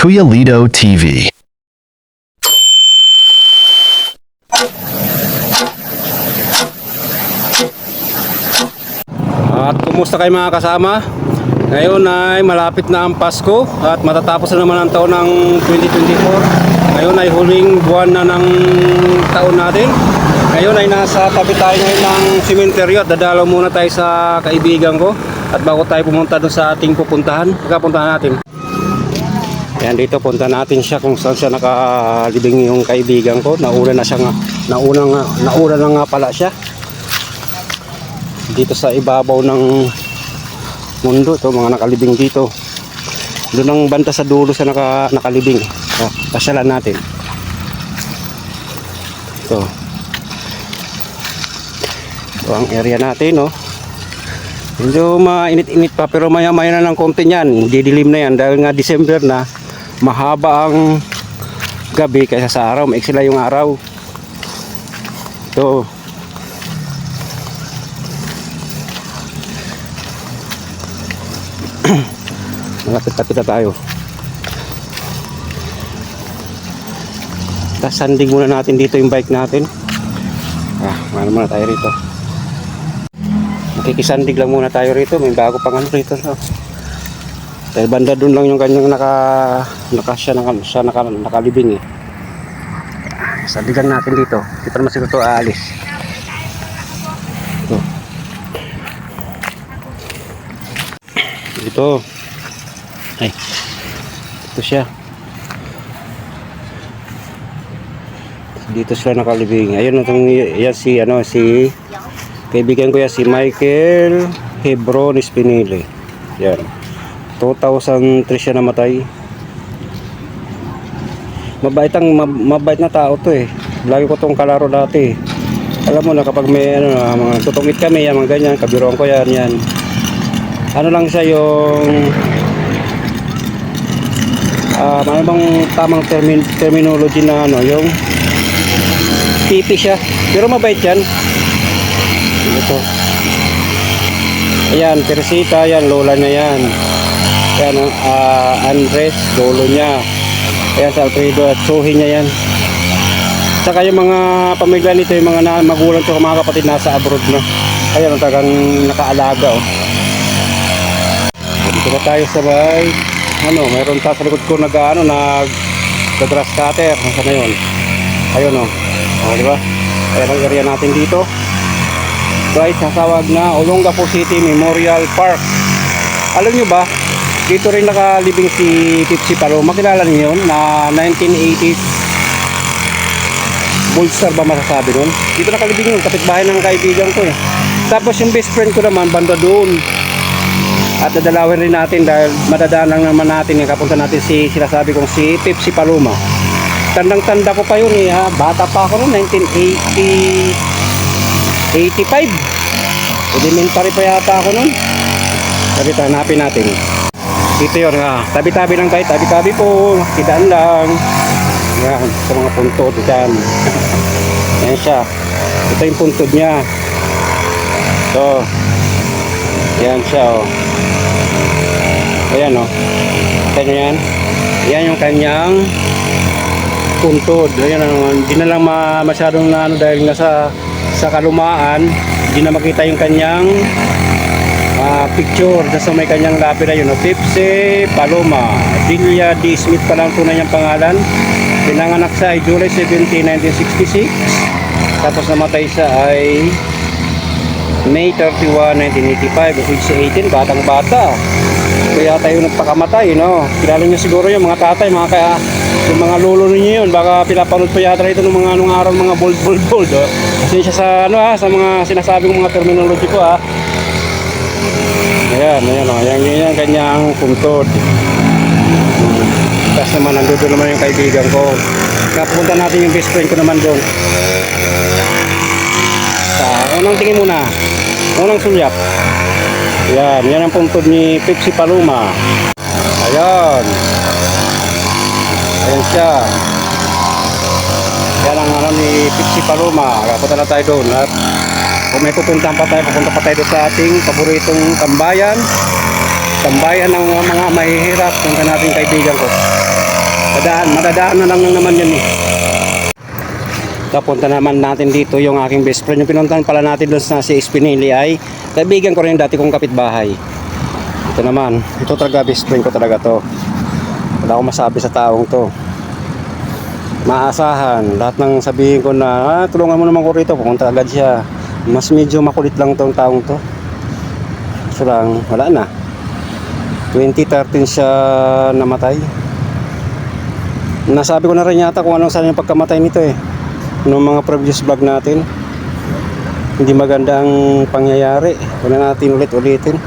Kuya Lido TV. At kumusta kayo mga kasama? Ngayon ay malapit na ang Pasko at matatapos na naman ang taon ng 2024. Ngayon ay huling buwan na ng taon natin. Ngayon ay nasa tabi tayo ngayon ng sementeryo at dadalaw muna tayo sa kaibigan ko. At bago tayo pumunta doon sa ating pupuntahan, pagkapuntahan natin. Yan dito punta natin siya kung saan siya nakalibing yung kaibigan ko. Nauna na siya nga, nauna nga, nauna na nga pala siya. Dito sa ibabaw ng mundo to mga nakalibing dito. Doon ang banta sa dulo sa naka, nakalibing. Oh, pasyalan natin. Ito. Ito ang area natin no medyo mainit-init pa pero maya maya na ng konti yan didilim na yan dahil nga December na mahaba ang gabi kaysa sa araw maiksi lang yung araw ito Malapit-lapit na tayo. Tapos sanding muna natin dito yung bike natin. Ah, ano muna tayo rito. Makikisandig lang muna tayo rito. May bago pang ano rito. No? Dahil banda dun lang yung kanyang naka, naka siya, naka, siya naka, nakalibing eh. Sandigan natin dito. Hindi pa naman siguro ito aalis. Ito. Ito. Ay. Ito siya. Dito sila nakalibing. Ayun itong yan si ano si kaibigan ko yan si Michael Hebron Espinile. Yan. 2003 siya namatay. Mabait ang mab- mabait na tao to eh. Lagi ko tong kalaro dati. Alam mo na kapag may ano, na, mga tutungit kami, yan, mga ganyan, kabiruan ko yan, yan ano lang siya yung ah ano bang tamang termin, terminology na ano yung pipi siya pero mabait yan ito ayan Teresita yan lola niya yan yan ah Andres lolo niya ayan sa Alfredo at suhi niya yan saka yung mga pamilya nito yung mga magulang ko mga kapatid nasa abroad na ayan ang tagang nakaalaga oh dito na tayo sa bay. Ano, mayroon sa likod ko nag ano, nag grass cutter. Nasa na yun? Ayun o. Oh. di ba? Ayan ang area natin dito. Ito ay sasawag na Olongapo City Memorial Park. Alam nyo ba, dito rin nakalibing si Tipsy Palo. Makilala niyo yun na 1980s Bullstar ba masasabi nun? Dito nakalibing yun, kapitbahay ng kaibigan ko eh. Tapos yung best friend ko naman, banda doon. At dadalawin rin natin dahil madadaan lang naman natin yung kapunta natin si sinasabi kong si Pepsi Paloma. Tandang tanda ko pa yun eh ha. Bata pa ako noon 1980 85. Elementary pa yata ako noon. Sabi hanapin natin. Dito yun ha. Tabi-tabi lang tayo. Tabi-tabi po. Tidaan lang. Yan. Sa mga puntod dyan. Yan siya. Ito yung puntod niya. So, yan siya oh. Ayan oh. Kita nyo yan? Yan yung kanyang puntod. Ayan naman. Hindi na lang ma masyadong na ano dahil nga sa, sa kalumaan. Hindi na makita yung kanyang ah, picture. Tapos may kanyang lapida yun. Oh. Pipse Paloma. Delia D. Smith pa lang tunay niyang pangalan. Pinanganak siya ay July 17, 1966. Tapos namatay siya ay May 31, 1985, age 18, batang bata. Kaya tayo nagpakamatay, no? Kilala niyo siguro yung mga tatay, mga kaya, yung mga lolo ninyo yun, baka pinapanood pa yata ito ng mga anong araw, mga bold, bold, bold, oh. Kasi siya sa, ano ha, sa mga sinasabi kong mga terminology ko, ha. Ayan, ayan, oh. Ayan, yan, yan, kanyang puntod. Tapos naman, nandun naman yung kaibigan ko. Kapunta natin yung best friend ko naman doon. Sa, unang tingin muna. Unang sulyap. Yan, yan ang puntod ni Pepsi Paloma. Ayan. Ayan siya. Yan ang ano ni Pepsi Paloma. Kapunta na tayo doon. At kung may pupuntahan pa tayo, pupunta pa tayo doon sa ating paboritong tambayan. Tambayan ng mga mahihirap ng nating kaibigan ko. Madaan, madadaan na lang naman yan eh. Napunta naman natin dito yung aking best friend. Yung pinuntahan pala natin doon sa si Espinili ay kaibigan ko rin dati kong kapitbahay. Ito naman, ito talaga best friend ko talaga to. Wala akong masabi sa taong to. Maasahan, lahat ng sabihin ko na, ah, tulungan mo naman ko rito, pupunta agad siya. Mas medyo makulit lang tong taong to. So wala na. 2013 siya namatay. Nasabi ko na rin yata kung anong sana yung pagkamatay nito eh. Noong mga previous vlog natin. Hindi maganda ang pangyayari. Na natin ulit-ulitin.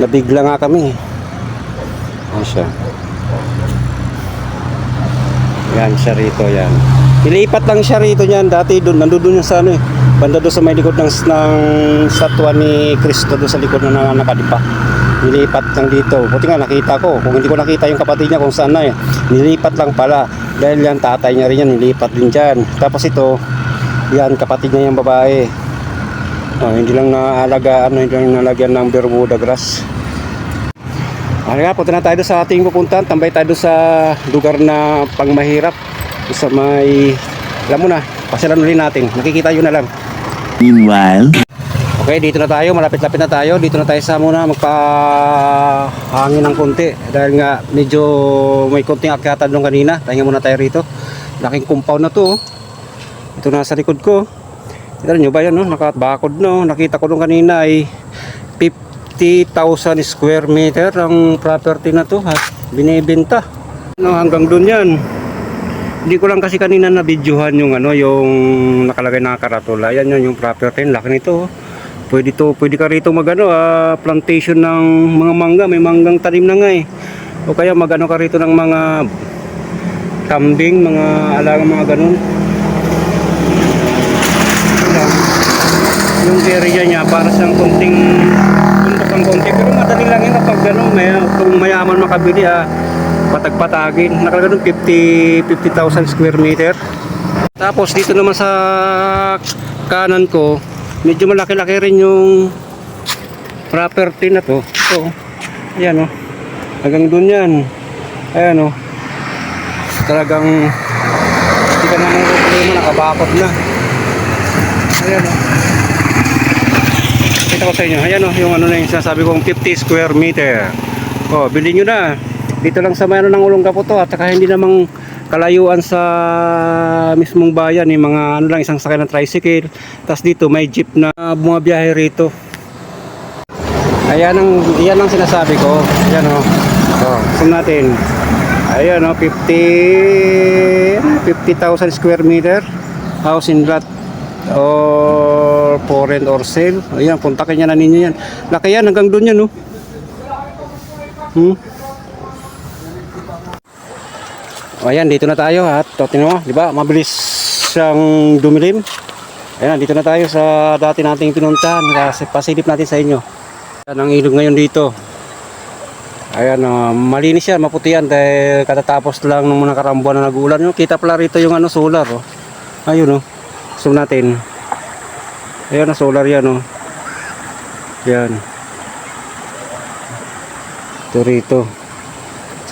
Nabigla nga kami. Ayan siya. Yan siya rito, yan. Nilipat lang siya rito niyan. Dati doon, nandun yung sa ano eh. Banda doon sa may likod ng, ng statwa ni Cristo doon sa likod na nakadipa. Nilipat lang dito. Buti nga nakita ko. Kung hindi ko nakita yung kapatid niya kung saan na eh. Nilipat lang pala. Dahil yan, tatay niya rin yan. Nilipat din dyan. Tapos ito, yan, kapatid niya yung babae. Oh, hindi lang naalagaan, hindi lang nalagyan ng Bermuda grass. Halika, punta na tayo sa ating pupuntahan. Tambay tayo sa lugar na pangmahirap. Sa may, alam mo na, pasyalan ulit natin. Makikita yun na lang. Meanwhile, Okay, dito na tayo. Malapit-lapit na tayo. Dito na tayo sa muna magpahangin ng konti. Dahil nga medyo may konting akyatan nung kanina. Tahinga muna tayo rito. Laking compound na to. oh. Ito nasa likod ko. Kita nyo ba yan? No? Nakabakod no. Nakita ko nung kanina ay 50,000 square meter ang property na to. Ha? Binibenta. No, hanggang doon yan. Hindi ko lang kasi kanina na videohan yung ano, yung nakalagay na karatula. Yan yun, yung property. Laki nito. oh. Pwede to, pwede ka rito magano, ah, plantation ng mga mangga, may manggang tanim na nga eh. O kaya magano ka rito ng mga kambing, mga alagang mga ganun. Yung area niya para siyang konting bundok ang konti pero madali lang yun kapag ano, may, kung mayaman makabili ah, patagpatagin. Nakalagay doon 50 50,000 square meter. Tapos dito naman sa kanan ko, medyo malaki-laki rin yung property na to. Ito, ayan o. Hanggang dun yan. Ayan o. Talagang hindi ka naman problema, nakabakot na. Ayan o. Kita ko sa inyo. Ayan o, yung ano na yung sinasabi kong 50 square meter. O, bilhin nyo na. Dito lang sa may ano ng Olongapo to at saka hindi namang kalayuan sa mismong bayan yung mga ano lang isang sakay ng tricycle. Tapos dito may jeep na bumabiyahe rito. Ayan ang yan ang sinasabi ko. Ayan o oh. zoom natin. Ayan o 50 50,000 square meter house in lot or for rent or sale. Ayan puntakin nyo na ninyo yan. Laki yan hanggang doon yan oh. hmm? O ayan, dito na tayo at tingnan mo, di ba? Mabilis siyang dumilim. Ayan, dito na tayo sa dati nating pinuntahan kasi pasilip natin sa inyo. Ayan ang ilog ngayon dito. Ayan, o, malinis yan, maputi yan dahil katatapos lang ng mga karambuan na nag-ulan. Yung Kita pala rito yung ano, solar. Oh. Ayun, oh. Zoom natin. Ayan, oh, solar yan. Oh. Yan. Ito rito.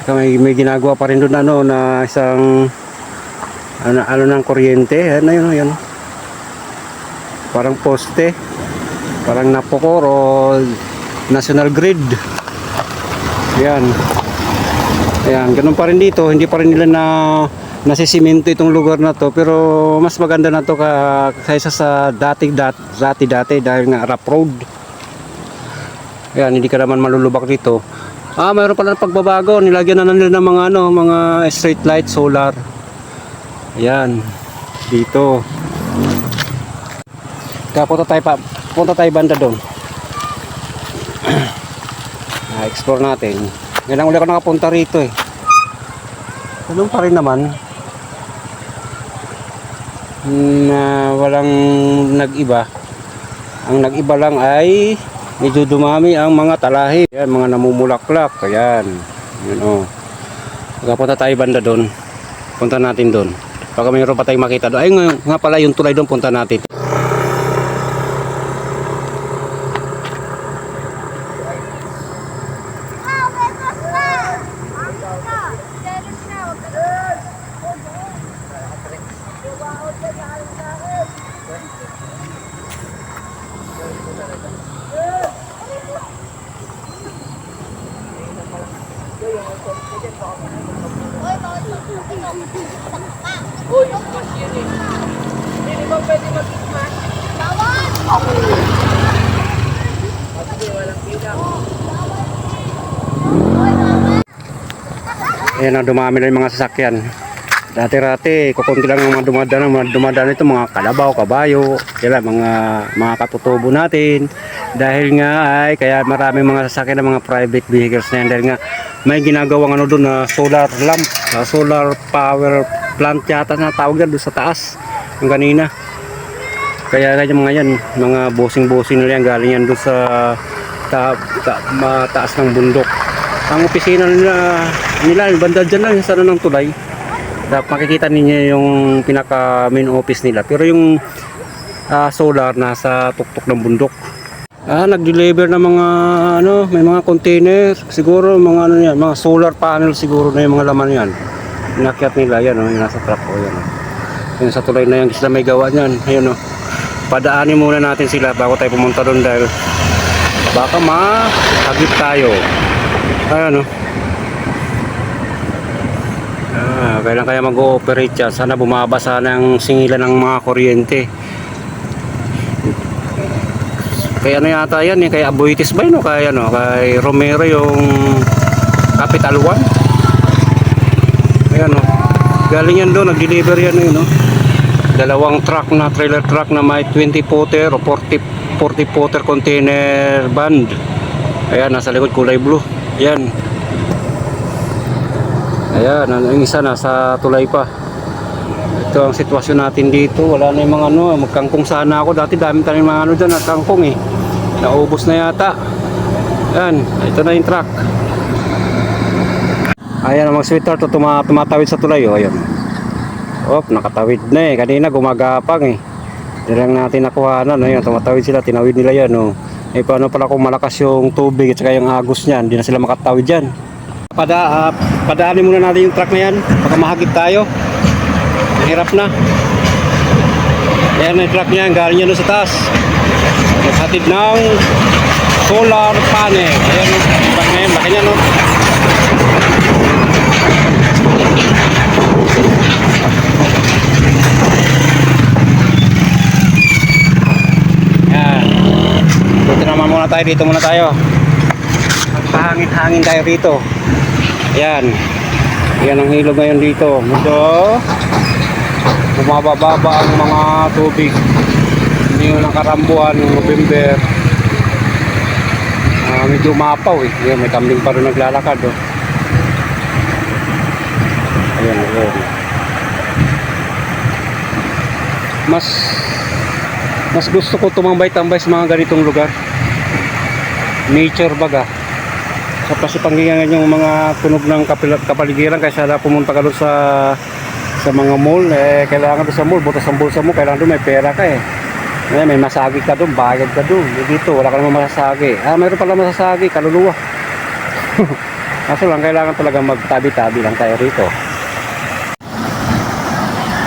May, may ginagawa pa rin doon ano na isang ano, ano ng kuryente. Ano yun, yun. Parang poste. Parang napokor o national grid. Yan. Ayan, ganun pa rin dito. Hindi pa rin nila na nasisimento itong lugar na to pero mas maganda na to ka, kaysa sa dati dati dati, dati dahil nga rough road. Ayan, hindi ka naman malulubak dito. Ah, mayroon pala pagbabago. Nilagyan na nila ng mga ano, mga street light, solar. Ayan. Dito. Kaya punta tayo pa, punta tayo banda doon. ah, explore natin. Yan ang uli ako nakapunta rito eh. Ganun pa rin naman. Na walang nag-iba. Ang nag-iba lang ay medyo dumami ang mga talahi. Yan, mga namumulaklak. Ayan. Yan o. Oh. Punta tayo banda doon. Punta natin doon. Baka mayroon pa tayong makita doon. Ay nga, nga pala yung tulay doon. Punta natin. Uy, mas yun eh. Hindi ba pwede mag-smash? Kasi walang bilang. Ayan na, dumami na yung mga sasakyan. Dati-rati, kukunti lang ang mga dumadaan. Mga dumadaan ito, mga kalabaw, kabayo, sila, mga, mga katutubo natin. Dahil nga ay, kaya marami mga sasakyan ng mga private vehicles na yan. Dahil nga, may ginagawang ano doon na solar lamp, ah, solar power plant yata na tawag yan doon sa taas. Yung kanina. Kaya ganyan mga yan, mga bossing-bossing nila yan, galing yan doon sa ta, ta, mataas ng bundok. Ang opisina nila, nila, banda dyan lang, sana ng tulay. Dapat makikita ninyo yung pinaka main office nila. Pero yung ah, solar nasa tuktok ng bundok. Ah, nag-deliver ng mga ano, may mga container, siguro mga ano yan, mga solar panel siguro na yung mga laman yan. Inakyat nila yan, oh, yung nasa truck oh, yan. Oh. Yung sa tulay na yan, sila may gawa niyan. Ayun oh. Padaanin muna natin sila bago tayo pumunta doon dahil baka mahagip tayo. Ayan oh. Ah, kailan kaya mag-ooperate yan? Sana bumaba sana singilan ng mga kuryente. Kaya ano yata yan eh, kay Aboitis ba yun o kay, ano, kay Romero yung Capital One? Ayan o. Galing yan doon, nag-deliver yan yun o. Dalawang truck na, trailer truck na may 20 footer o 40, 40 footer container band. Ayan, nasa likod kulay blue. Ayan. Ayan, ang isa nasa tulay pa. Ito ang sitwasyon natin dito. Wala na yung mga ano, magkangkong sana ako. Dati dami tayong mga ano dyan, at kangkong eh. Naubos na yata. Ayan, ito na yung truck. Ayan ang mga sweater to tuma tumatawid sa tulay. Oh, ayan. Op, nakatawid na eh. Kanina gumagapang eh. Hindi lang natin nakuhanan. Ayan, tumatawid sila. Tinawid nila yan. Oh. Eh, paano pala kung malakas yung tubig at saka yung agos niyan. Hindi na sila makatawid dyan. Pada, ah, padaanin muna natin yung truck na yan. Baka mahagip tayo. Hirap na. Ayan ang truck niya. Galing niya doon sa taas. Naghatid ng solar panel. Ayan o. Truck na yan. Laki niya no. Yan. Dito naman muna tayo. Dito muna tayo. Magpahangin-hangin tayo rito. Ayan. Yan ang hilog ngayon dito. Medyo bumababa ang mga tubig. Hindi yung nakarambuhan ng November. Ah, medyo mapaw eh. Ayan, may kambing pa rin naglalakad. Oh. Ayan, ayan. Mas mas gusto ko tumambay-tambay sa mga ganitong lugar. Nature baga sa pasipanggingan yung mga tunog ng kapaligiran kaysa na pumunta ka doon sa sa mga mall eh kailangan doon sa mall butas ang bulsa mo kailangan doon may pera ka eh eh, may masagi ka doon, bayad ka doon. Dito, wala ka naman masasagi. Ah, mayroon pala masasagi, kaluluwa. Kaso lang, kailangan talaga magtabi-tabi lang tayo rito.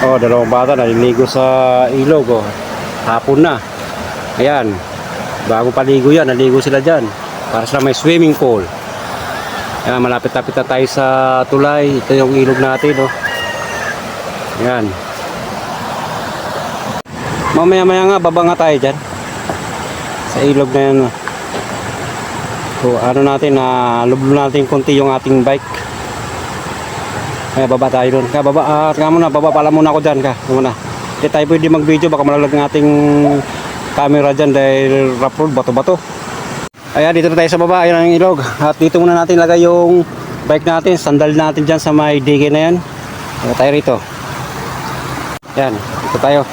Oh, dalawang bata naliligo sa ilog. Oh. Hapon na. Ayan. Bago paligo yan, naligo sila dyan. Para sila may swimming pool. Ayan, malapit-lapit na tayo sa tulay. Ito yung ilog natin. Oh. Ayan. Mamaya-maya nga, baba nga tayo dyan. Sa ilog na yan. oh. So, ano natin, na lublo natin konti yung ating bike. Kaya baba tayo doon. Kaya baba, ah, nga muna, baba pala muna ako dyan ka. Muna. Hindi tayo pwede mag-video, baka malalag ng ating camera dyan dahil rough road, bato-bato. Ayan, dito na tayo sa baba, ayan ang ilog. At dito muna natin lagay yung bike natin, sandal natin dyan sa may dige na yan. Dito tayo rito. Yan, dito tayo.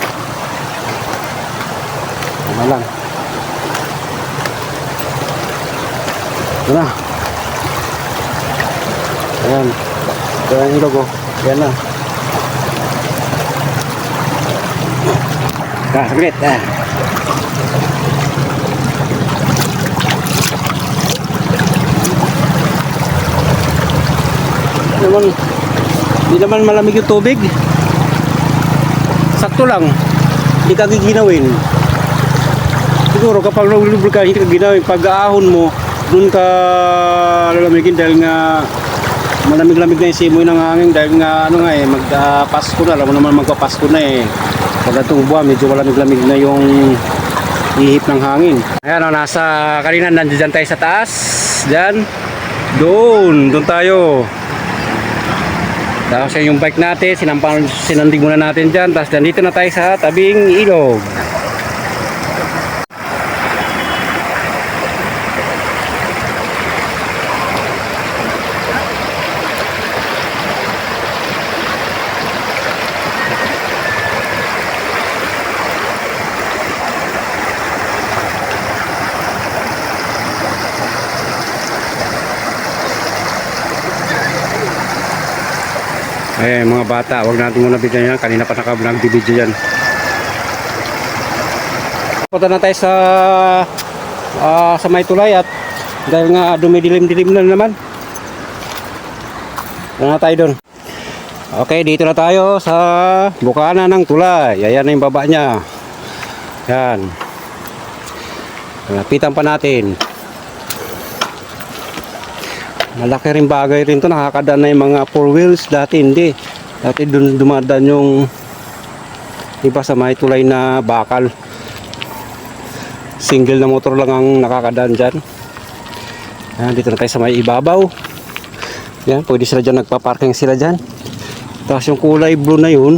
Ano lang. Ito na. Ayan. Ito ang ilog oh. Ayan na. Ah, saglit. Ah. Naman, hindi naman malamig yung tubig. Sakto lang. Hindi ka giginawin. Siguro kapag nag-libre ka, hindi ka ginawin. Pag ahon mo, doon ka lalamigin dahil nga malamig-lamig na yung simoy ng hangin. Dahil nga ano nga eh magpasko na. Alam mo naman magpapasko na eh. Pag itong buwan medyo malamig-lamig na yung ihip ng hangin. Ayan o nasa kanina nandiyan tayo sa taas. Dyan doon. Doon tayo tapos yung bike natin sinampang, sinandig muna natin dyan. Tapos nandito na tayo sa tabing ilog Eh mga bata, wag natin muna bigyan yan. Kanina pa naka-vlog di video yan. Punta na tayo sa ah, sa may tulay at dahil nga dumidilim-dilim na naman. Ano na tayo doon? Okay, dito na tayo sa bukana ng tulay. Ayan na yung baba niya. Yan. Lapitan pa natin. Malaki rin bagay rin to. Nakakadaan na yung mga four wheels. Dati hindi. Dati dun dumadaan yung iba sa may tulay na bakal. Single na motor lang ang nakakadaan dyan. Ayan, dito na tayo sa may ibabaw. Yan pwede sila dyan. Nagpa-parking sila dyan. Tapos yung kulay blue na yun.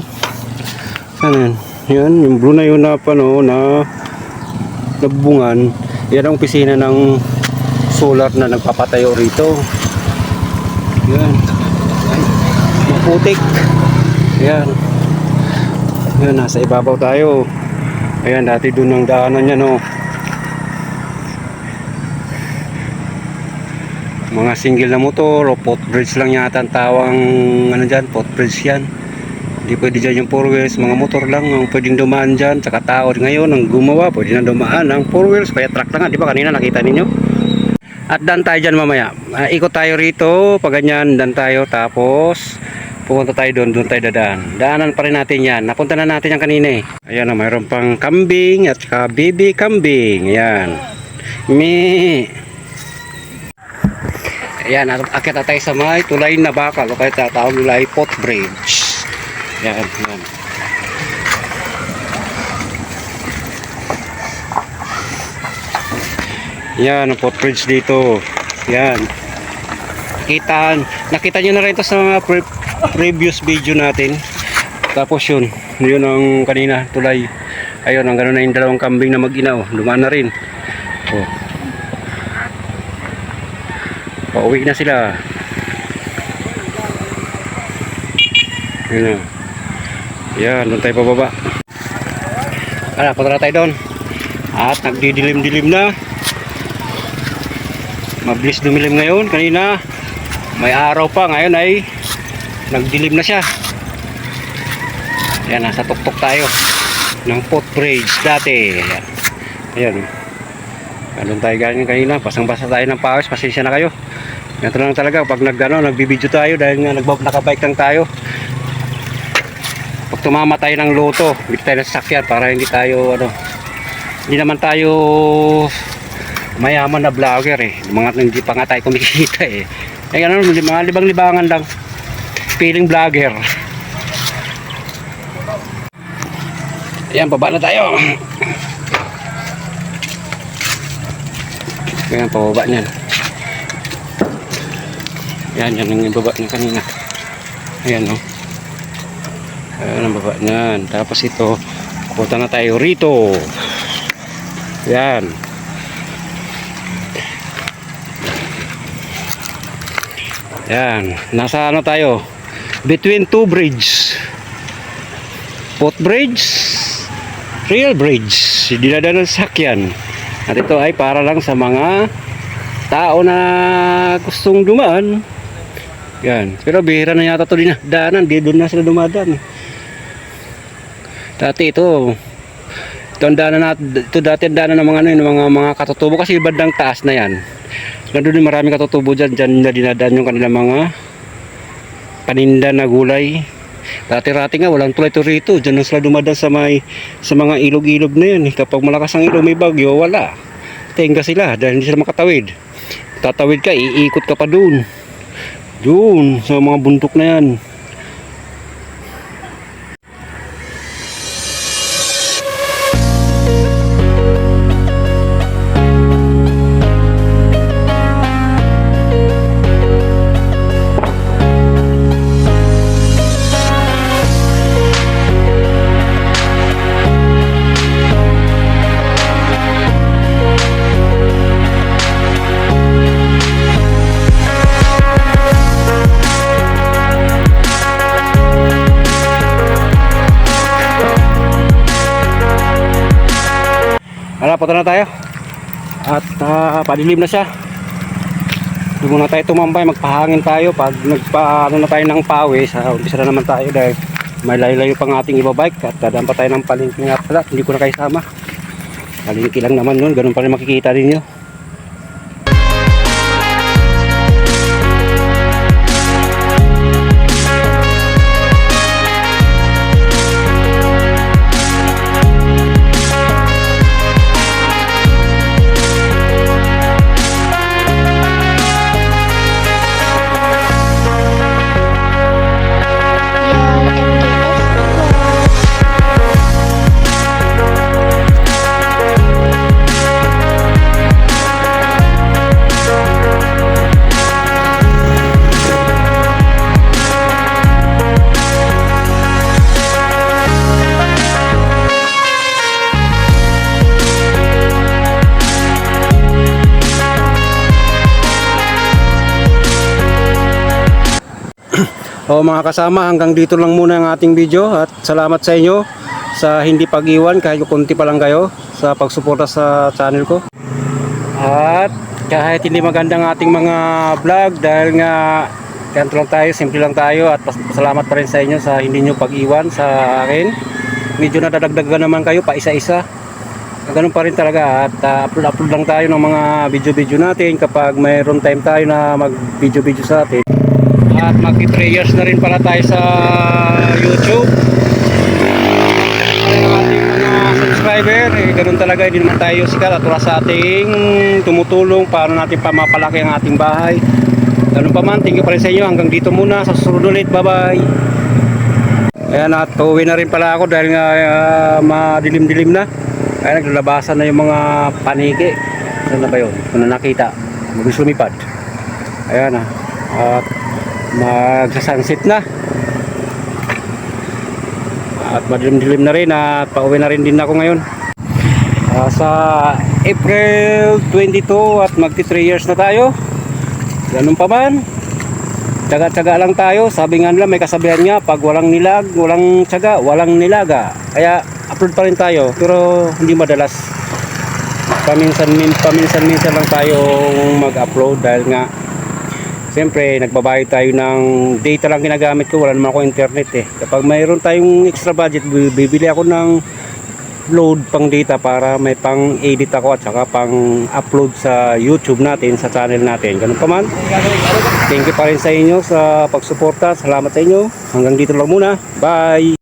Ano yun? Yan yung blue na yun na pano na nabungan. Yan ang opisina ng solar na nagpapatayo rito yan. Maputik. Yan. Yan, nasa ibabaw tayo. Ayan, dati doon ang daanan niya, no. Mga single na motor o pot bridge lang yata ang tawang ano dyan, pot bridge yan. Hindi pwede dyan yung four wheels, mga motor lang ang pwedeng dumaan dyan. Tsaka tao ngayon ang gumawa, pwede na dumaan ang four wheels, kaya truck lang di ba kanina nakita ninyo? At dan tayo dyan mamaya. Ah, ikot tayo rito, pag ganyan, dan tayo. Tapos, pupunta tayo doon, doon tayo dadaan. Daanan pa rin natin yan. Napunta na natin yan kanina eh. Ayan, oh, mayroon pang kambing at saka baby kambing. Ayan. Me. Ayan, akit na tayo sa may tulay na bakal. O kaya tatawag nila ay pot bridge. Ayan, ayan. Yan, ang footbridge dito. Yan. Kita, nakita nyo na rin ito sa mga pre- previous video natin. Tapos yun, yun ang kanina tulay. Ayun, ang gano'n na yung dalawang kambing na mag-inaw. Dumaan na rin. Oh. Pauwi na sila. Yun na. Yan, doon tayo pababa. Ala, punta tayo doon. At nagdidilim-dilim na. Mabilis dumilim ngayon. Kanina, may araw pa. Ngayon ay nagdilim na siya. Ayan, nasa tuktok tayo. Ng footbridge dati. Ayan. Ayan. Ganun tayo galing kanina. Pasang-basa tayo ng pawis. Pasensya na kayo. Ganito lang talaga. Pag nag, ano, nagbibideo tayo dahil nga nagbab nakabike lang tayo. Pag tumama tayo ng loto, bigyan tayo ng sasakyan para hindi tayo ano, hindi naman tayo mayaman na vlogger eh. Mga hindi pa nga tayo kumikita eh. Eh ano, mga libang-libangan lang. Feeling vlogger. Ayan, baba na tayo. Ayan, pababa niyan. Ayan, yan yung baba niya kanina. Ayan, no. Ayan ang baba niyan. Tapos ito, punta na tayo rito. Ayan. Yan, nasa ano tayo? Between two bridge. Foot bridge, real bridge. Dinadaan ng sakyan. At ito ay para lang sa mga tao na gustong dumaan. Yan. Pero bihira na yata ito din daanan. Di doon na sila dumadaan. Dati ito, ito ang daanan natin, ito dati ang daanan ng mga ano ng mga mga katutubo kasi bandang taas na yan. Nandun din maraming katutubo dyan, dyan na dinadaan yung kanilang mga paninda na gulay. Dati-rati nga, walang tulay to rito. Dyan na sila dumadaan sa, may, sa mga ilog-ilog na yan. Kapag malakas ang ilog, may bagyo, wala. Tenga sila dahil hindi sila makatawid. Tatawid ka, iikot ka pa dun. Yun, sa mga bundok na yan. Tayo. At ah, padilim na siya. Doon muna tayo tumambay, magpahangin tayo. Pag nagpa, ano na tayo ng pawis, uh, umpisa na naman tayo dahil may layo-layo pang ating ibabike at dadaan pa tayo ng palengke nga pala. Hindi ko na kayo sama. Palengke lang naman yun, ganun pa rin makikita ninyo. O mga kasama, hanggang dito lang muna ang ating video at salamat sa inyo sa hindi pag-iwan kahit kunti pa lang kayo sa pagsuporta sa channel ko. At kahit hindi maganda ang ating mga vlog dahil nga ganito lang tayo, simple lang tayo at salamat pa rin sa inyo sa hindi nyo pag-iwan sa akin. Medyo nadadagdagan naman kayo pa isa-isa. Ganun pa rin talaga at upload-upload lang tayo ng mga video-video natin kapag mayroon time tayo na mag-video-video sa atin. At magti 3 years na rin pala tayo sa YouTube. Ang ating mga subscriber, eh, ganun talaga, hindi naman tayo sikat at wala sa ating tumutulong paano natin pa mapalaki ang ating bahay. Ganun pa man, thank you pa rin sa inyo. Hanggang dito muna, sa susunod ulit. Bye-bye. Ayan, at pauwi na rin pala ako dahil nga ah, madilim-dilim na. Ayan, naglalabasan na yung mga paniki. Saan na ba yun? Kung na nakita, mag lumipad. Ayan ah. At magsa-sunset na. At madilim-dilim na rin at pauwi na rin din ako ngayon. Ah, sa April 22 at magti 3 years na tayo. Ganun pa man. Tsaga-tsaga lang tayo. Sabi nga nila may kasabihan nga pag walang nilag, walang tsaga, walang nilaga. Kaya upload pa rin tayo pero hindi madalas. Paminsan paminsan minsan lang tayo mag-upload dahil nga Siyempre, nagbabayad tayo ng data lang ginagamit ko. Wala naman ako internet eh. Kapag mayroon tayong extra budget, bi- bibili ako ng load pang data para may pang edit ako at saka pang upload sa YouTube natin, sa channel natin. Ganun pa man. Thank you pa rin sa inyo sa pagsuporta. Salamat sa inyo. Hanggang dito lang muna. Bye!